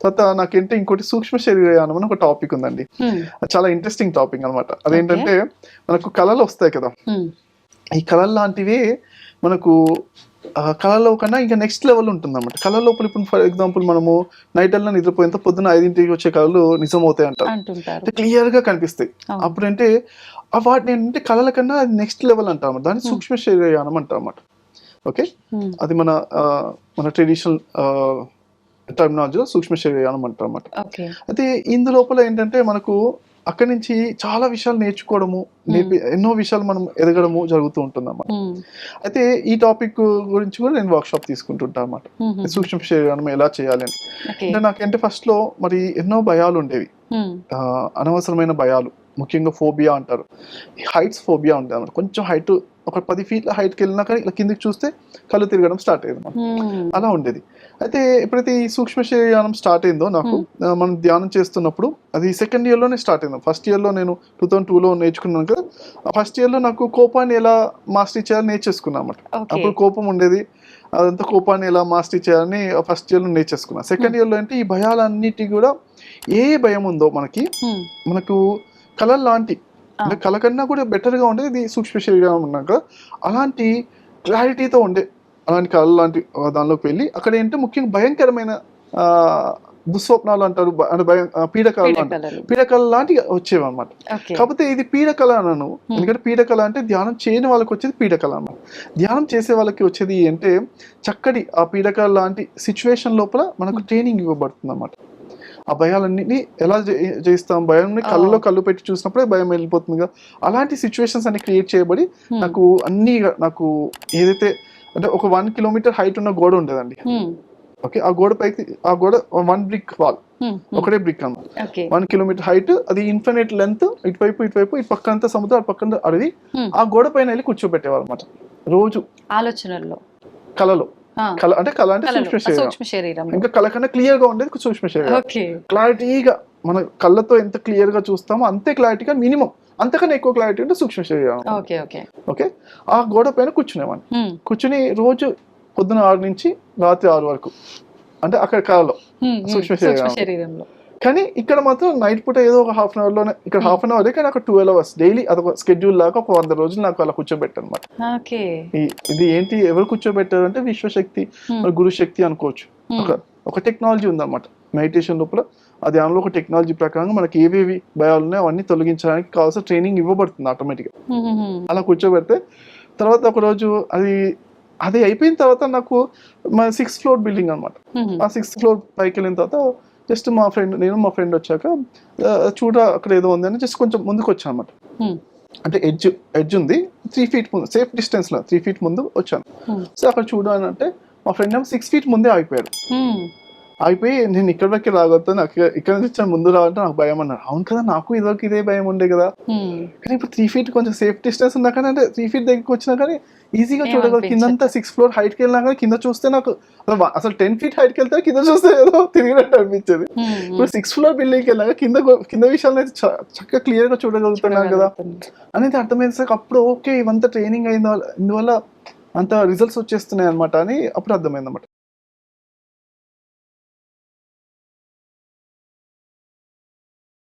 తర్వాత నాకేంటి ఇంకోటి సూక్ష్మ శరీరయానం అని ఒక టాపిక్ ఉందండి. చాలా ఇంట్రెస్టింగ్ టాపిక్ అనమాట అదేంటంటే మనకు కళలు వస్తాయి కదా. ఈ కళలు లాంటివి మనకు కళలో కన్నా ఇంకా నెక్స్ట్ లెవెల్ ఉంటుంది అనమాట కళ లోపల ఇప్పుడు ఫర్ ఎగ్జాంపుల్ మనము నైట్ అల్లా నిద్రపోయేంత పొద్దున ఐదింటికి వచ్చే కళలు నిజం అవుతాయి అంటారు అంటే క్లియర్గా కనిపిస్తాయి. అప్పుడంటే ఆ వాటిని ఏంటంటే కళల కన్నా అది నెక్స్ట్ లెవెల్ అంటాం దాన్ని సూక్ష్మ శరీరయానం అంటాం అన్నమాట ఓకే. అది మన మన ట్రెడిషనల్ టర్మినాలజీలో సూక్ష్మ శరీరయానం అంటాం అన్నమాట. ఓకే. అయితే ఇందు లోపల ఏంటంటే మనకు అక్కడి నుంచి చాలా విషయాలు నేర్చుకోవడము నేర్పి ఎన్నో విషయాలు మనం ఎదగడము జరుగుతూ ఉంటుంది అన్నమాట. అయితే ఈ టాపిక్ గురించి కూడా నేను వర్క్ షాప్ తీసుకుంటుంటా. హ్మ్. సూక్ష్మ శరీరం ఎలా చేయాలి అని. అంటే నాకంటే ఫస్ట్లో మరి ఎన్నో భయాలు ఉండేవి. అనవసరమైన భయాలు. ముఖ్యంగా ఫోబియా అంటారు. హైట్స్ ఫోబియా ఉంటుంది అన్నమాట. కొంచెం హైట్ ఒక పది ఫీట్ల హైట్కి వెళ్ళినా కానీ ఇలా కిందికి చూస్తే కళ్ళు తిరగడం స్టార్ట్ అయ్యేది. అలా ఉండేది. అయితే ఎప్పుడైతే ఈ సూక్ష్మ శరీరం స్టార్ట్ అయిందో నాకు మనం ధ్యానం చేస్తున్నప్పుడు అది సెకండ్ ఇయర్లోనే స్టార్ట్ అయింది. ఫస్ట్ ఇయర్లో నేను టూ థౌసండ్ టూలో నేర్చుకున్నాను కదా. ఆ ఫస్ట్ ఇయర్లో నాకు కోపాన్ని ఎలా మాస్టర్ చేయాలని నేర్చేసుకున్నాను అన్నమాట. ఓకే. అప్పుడు కోపం ఉండేది. అదంతా కోపాన్ని ఎలా మాస్టర్ చేయాలని ఫస్ట్ ఇయర్లో నేర్చేసుకున్నాను సెకండ్ ఇయర్లో అంటే ఈ భయాలన్నిటి కూడా ఏ భయం ఉందో మనకి. మనకు కళ లాంటి కళ కన్నా కూడా బెటర్గా ఉండేది ఇది సూక్ష్మ శరీరం ఉన్నాక. అలాంటి క్లారిటీతో ఉండే అలాంటి కళ లాంటి దానిలోకి వెళ్ళి అక్కడ ఏంటంటే ముఖ్యంగా భయంకరమైన దుస్వప్నాలు అంటారు అంటే భయం ఆ, పీడకలలు అంటారు పీడకల లాంటివి వచ్చేవి అనమాట ఓకే. కాకపోతే ఇది పీడకల అనను. ఎందుకంటే పీడకల అంటే ధ్యానం చేయని వాళ్ళకి వచ్చేది పీడకల అన్నమాట. ధ్యానం చేసే వాళ్ళకి వచ్చేది అంటే చక్కటి ఆ పీడకల లాంటి సిచ్యువేషన్ లోపల మనకు ట్రైనింగ్ ఇవ్వబడుతుంది అన్నమాట ఆ భయాలన్నింటినీ ఎలా జయి- జయిస్తాం? భయం కళ్ళలో కళ్ళు పెట్టి చూసినప్పుడే భయం వెళ్ళిపోతుంది అలాంటి సిచ్యువేషన్స్ అన్ని క్రియేట్ చేయబడి. నాకు అన్ని నాకు ఏదైతే అంటే ఒక వన్ కిలోమీటర్ హైట్ ఉన్న గోడ ఉండేదండి. ఓకే ఆ గోడ పైకి ఆ గోడ వన్ బ్రిక్ వాల్. ఒకటే బ్రిక్ అన్నమాట. వన్ కిలోమీటర్ హైట్ అది ఇన్ఫినిట్ లెంత్ ఇటువైపు ఇటువైపు ఈ పక్క అంతా సముద్రం అటు పక్కన అడవి. ఆ గోడ పైన వెళ్ళి కూర్చోబెట్టేవారు అనమాట రోజు. ఆలోచనల్లో. కళలో. కళ అంటే కళ అంటే సూక్ష్మ శరీరం. ఇంకా కళ కన్నా క్లియర్గా ఉండేది సూక్ష్మ శరీరం. క్లారిటీగా మన కళ్ళతో ఎంత క్లియర్గా చూస్తామో అంతే క్లారిటీగా మినిమం. అంతకన్నా ఎక్కువ క్లారిటీ ఉంటే సూక్ష్మ శరీరం. Okay okay. ఓకే? ఆ గోడ పైన కూర్చునేవాడిని. కూర్చుని రోజు పొద్దున ఆరు నుంచి రాత్రి ఆరు వరకు. అంటే అక్కడ కళలో. సూక్ష్మ సూక్ష్మ శరీరం. శరీరంలో. కానీ ఇక్కడ మాత్రం నైట్ పూట ఏదో ఒక హాఫ్ అన్ అవర్లోనే ఇక్కడ హాఫ్ అన్ అవర్ కానీ అక్కడ ట్వెల్వ్ అవర్స్ డైలీ అదొక స్కెడ్యూల్ లాగా ఒక వంద రోజులు నాకు అలా కూర్చోబెట్టారు అనమాట ఇది ఏంటి ఎవరు కూర్చోబెట్టారు అంటే విశ్వశక్తి Hmm. మరి గురు శక్తి అనుకోవచ్చు Hmm. ఒక ఒక టెక్నాలజీ ఉందన్నమాట మెడిటేషన్ లోపల ఆ ధ్యానంలో ఒక టెక్నాలజీ ప్రకారంగా మనకి ఏవేవి భయాలు ఉన్నాయో అవన్నీ తొలగించడానికి కావాల్సిన ట్రైనింగ్ ఇవ్వబడుతుంది ఆటోమేటిక్గా హ్మ్. హ్మ్. హ్మ్. అలా కూర్చోబెడితే తర్వాత ఒక రోజు అది అది అయిపోయిన తర్వాత నాకు మా సిక్స్త్ ఫ్లోర్ బిల్డింగ్ అనమాట. ఆ సిక్స్త్ ఫ్లోర్ పైకి వెళ్ళిన తర్వాత జస్ట్ మా ఫ్రెండ్ నేను మా ఫ్రెండ్ వచ్చాక చూడ అక్కడ ఏదో ఉంది అని జస్ట్ కొంచెం ముందుకు వచ్చాను అనమాట హ్మ్. అంటే ఎడ్జ్ ఎడ్జ్ ఉంది త్రీ ఫీట్ ముందు సేఫ్ డిస్టెన్స్లో త్రీ ఫీట్ ముందు వచ్చాను హ్మ్. సో అక్కడ చూడాలని అంటే మా ఫ్రెండ్ ఏమో సిక్స్ ఫీట్ ముందే ఆగిపోయాడు హ్మ్. ఆగిపోయి నేను ఇక్కడ వరకు రాగొద్దు నాకు ఇక్కడ నుంచి వచ్చాను ముందు రావాలంటే నాకు భయం అన్నారు అవును కదా నాకు ఇదివరకు ఇదే భయం ఉండే కదా. కానీ ఇప్పుడు త్రీ ఫీట్ కొంచెం సేఫ్ డిస్టెన్స్ ఉన్నా కానీ అంటే త్రీ ఫీట్ దగ్గరికి వచ్చినా కానీ ఈజీగా చూడగలరు. కిందంతా సిక్స్ ఫ్లోర్ హైట్కి వెళ్ళినా కానీ కింద చూస్తే నాకు అసలు టెన్ ఫీట్ హైట్కి వెళ్తే కింద చూస్తే ఏదో తిరిగినట్టు అనిపించేది. ఇప్పుడు సిక్స్ ఫ్లోర్ బిల్డింగ్కి వెళ్ళాక కింద కింద విషయాలు అయితే చక్కగా క్లియర్గా చూడగలుగుతున్నాను కదా. అనేది అర్థమైంది అప్పుడు ఓకే ఇవంతా ట్రైనింగ్ అయిన వల్ల- ఇందువల్ల అంత రిజల్ట్స్ వచ్చేస్తున్నాయి అనమాట అని అప్పుడు అర్థమైంది అనమాట